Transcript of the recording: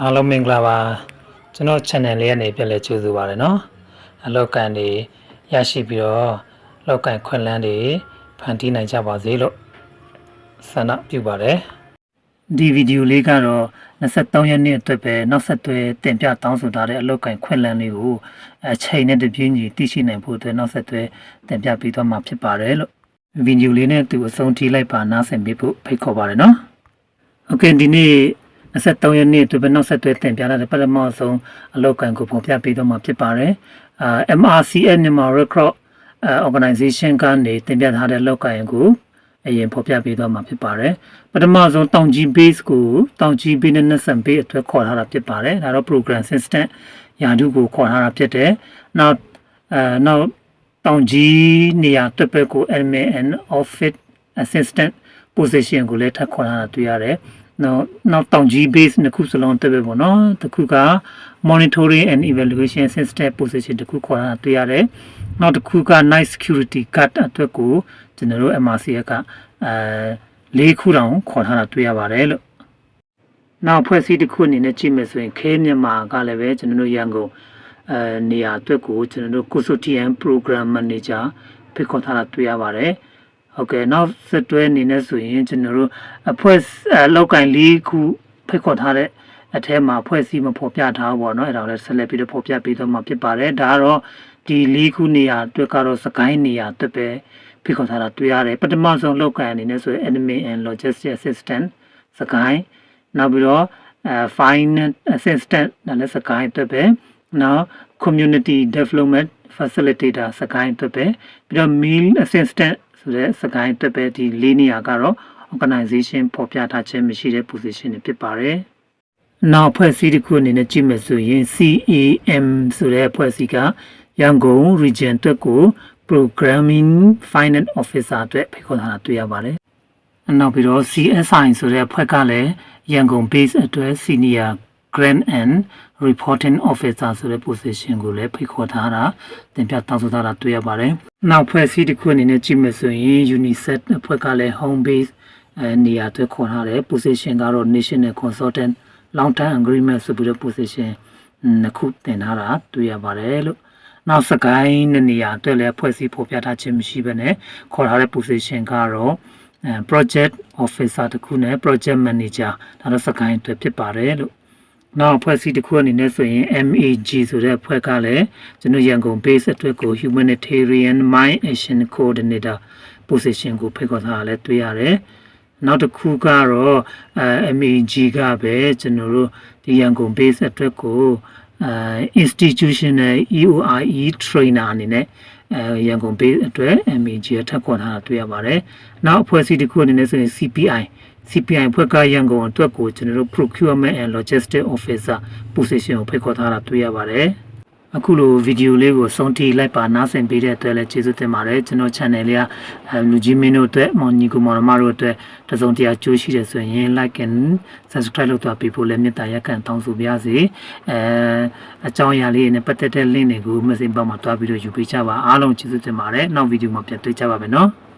အားလုံးမင်္ဂလာပါကျွန်တော် channel လေးကနေပြန်လဲကြိုဆိုပါရနော်အလောက်ကန်တွေရရှိပြီးတော့လောက်ကန်ခွင့်လန်းတွေဖန်တီးနိုင်ကြပါစေလို့ဆန္ဒပြုပါတယ်ဒီဗီဒီယိုလေးကတော့23ရက်နေ့အတွက်ပဲနောက်ဆက်တွဲတင်ပြတောင်းဆိုထားတဲ့အလောက်ကန်ခွင့်လန်းလေးကိုအချိန်နဲ့တပြေးညီသိရှိနိုင်ဖို့အတွက်နောက်ဆက်တွဲတင်ပြပေးသွားမှာဖြစ်ပါတယ်လို့ဗီဒီယိုလေးနဲ့သူအဆုံးထိလိုက်ပါနားဆင်ပေးဖို့ဖိတ်ခေါ်ပါတယ်နော် โอเคဒီနေ့ 23ရက်နေ့အတွက်ပဲနောက်ဆက်တွဲတင်ပြလာတဲ့ပထမဆုံးအလောက်ကန်ကိုပုံပြပေးတော့မှာဖြစ်ပါတယ်အာ MRCN မြန်မာ Recruit Organization ကနေတင်ပြထားတဲ့လောက်ကန်ကိုအရင်ဖော်ပြပေးတော့မှာဖြစ်ပါတယ်ပထမဆုံးတောင်ကြီး base ကိုတောင်ကြီး business and base အတွက်ခေါ်ထားတာဖြစ်ပါတယ်ဒါတော့ program assistant ယာတုကိုခေါ်ထားတာဖြစ်တယ်နောက်အဲနောက်တောင်ကြီးနေရာအတွက်ပဲကို admin and office assistant position ကိုလည်းထပ်ခေါ်ထားတာတွေ့ရတယ် နောက်နောက်တောင်ကြီး base နှစ်ခုစလုံးတက်ပဲပေါ့နော်တစ်ခုက monitoring and evaluation system position တစ်ခုခေါ်ထားတာတွေ့ရတယ်နောက်တစ်ခုက night security guard အတွက်ကိုကျွန်တော်တို့ MRC ကအဲလေးခုတောင်ခေါ်ထားတာတွေ့ရပါတယ်လို့နောက်ဖွဲ့စည်းတစ်ခုအနေနဲ့ကြည့်မယ်ဆိုရင်ခဲမြန်မာကလည်းပဲကျွန်တော်တို့ရန်ကုန်အဲနေရာအတွက်ကိုကျွန်တော်တို့ consortium program manager ဖိတ်ခေါ်ထားတာတွေ့ရပါတယ် ဟုတ်ကဲ့နောက်ဆက်တွဲအနေနဲ့ဆိုရင်ကျွန်တော်တို့အဖွဲ့အလောက်ကင်လေးခုဖိတ်ခေါ်ထားတဲ့အထဲမှာဖွဲ့စည်းမဖော်ပြထားဘူးပေါ့နော်အဲ့ဒါကိုလည်းဆက်လက်ပြီးတော့ဖော်ပြပေးတော့မှာဖြစ်ပါတယ်ဒါကတော့ဒီလေးခုနေရာအတွက်ကတော့စကိုင်းနေရာအတွက်ပဲဖိတ်ခေါ်ထားတာတွေ့ရတယ်ပထမဆုံးလောက်ကင်အနေနဲ့ဆိုရင် admin and logistic assistant စကိုင်းနောက်ပြီးတော့အဲ finance assistant ဒါလည်းစကိုင်းအတွက်ပဲနောက် community development facilitator စကိုင်းအတွက်ပဲပြီးတော့ meal assistant ဆိုတဲ့စကိုင်းအတွက်ပဲဒီလေးနေရာကတော့ organization ဖော်ပြထားခြင်းမရှိတဲ့ position တွေဖြစ်ပါတယ်။နောက်ဖွဲ့စည်းတစ်ခုအနေနဲ့ကြည့်မယ်ဆိုရင် CAM ဆိုတဲ့ဖွဲ့စည်းကရန်ကုန် region အတွက်ကို programming finance officer အတွက်ဖိတ်ခေါ်ထားတာတွေ့ရပါတယ်။နောက်ပြီးတော့ CSI ဆိုတဲ့ဖွဲ့ကလည်းရန်ကုန် base အတွက် senior grant and reporting officer ဆိုတဲ့ position ကိုလည်းဖိတ်ခေါ်ထားတာတင်ပြတောင်းဆိုထားတာတွေ့ရပါတယ်။နောက်ဖွဲ့စည်းတစ်ခုအနေနဲ့ကြည့်မယ်ဆိုရင် UNICEF အဖွဲ့ကလည်း home base အဲနေရာအတွက်ခေါ်ထားတယ် position ကတော့ national consultant long term agreement ဆိုပြီးတော့ position နှစ်ခုတင်ထားတာတွေ့ရပါတယ်လို့နောက်စကိုင်းနဲ့နေရာအတွက်လည်းဖွဲ့စည်းဖော်ပြထားခြင်းမရှိဘဲနဲ့ခေါ်ထားတဲ့ position ကတော့အဲ project officer တခုနဲ့ project manager ဒါတော့စကိုင်းအတွက်ဖြစ်ပါတယ်လို့ နောက်အဖွဲ့အစည်းတစ်ခုအနေနဲ့ဆိုရင် MAG ဆိုတဲ့အဖွဲ့ကလည်းကျွန်တော်ရန်ကုန် base အတွက်ကို humanitarian mine action coordinator position ကိုဖိတ်ခေါ်ထားတာလည်းတွေ့ရတယ်။နောက်တစ်ခုကတော့အဲ MAG ကပဲကျွန်တော်တို့ဒီရန်ကုန် base အတွက်ကိုအဲ institutional EOIE trainer အနေနဲ့ အဲရန်ကုန် base အတွက် MAG ရထပ်ခေါ်ထားတာတွေ့ရပါတယ်။နောက်အဖွဲ့အစည်းတစ်ခုအနေနဲ့ဆိုရင် CPI CPI ဖွဲ့ကရန်ကုန်အတွက်ကိုကျွန်တော်တို့ procurement and logistic officer position ကိုဖိတ်ခေါ်ထားတာတွေ့ရပါတယ်။ အခုလိုဗီဒီယိုလေးကိုဆုံးထိလိုက်ပါနားဆင်ပေးတဲ့အတွက်လည်းကျေးဇူးတင်ပါတယ်ကျွန်တော် channel လေးကအဲလူကြီးမင်းတို့အတွက်မောင်ညီကိုမောင်နှမတို့အတွက်တစုံတရာကြိုးရှိတယ်ဆိုရင် like and subscribe လုပ်သွားပေးဖို့လည်းမေတ္တာရက်ခံတောင်းဆိုပါရစေအဲအကြောင်းအရာလေးနဲ့ပတ်သက်တဲ့ link တွေကို message box မှာတွားပြီးတော့ယူပေးကြပါအားလုံးကျေးဇူးတင်ပါတယ်နောက်ဗီဒီယိုမှာပြန်တွေ့ကြပါမယ်နော်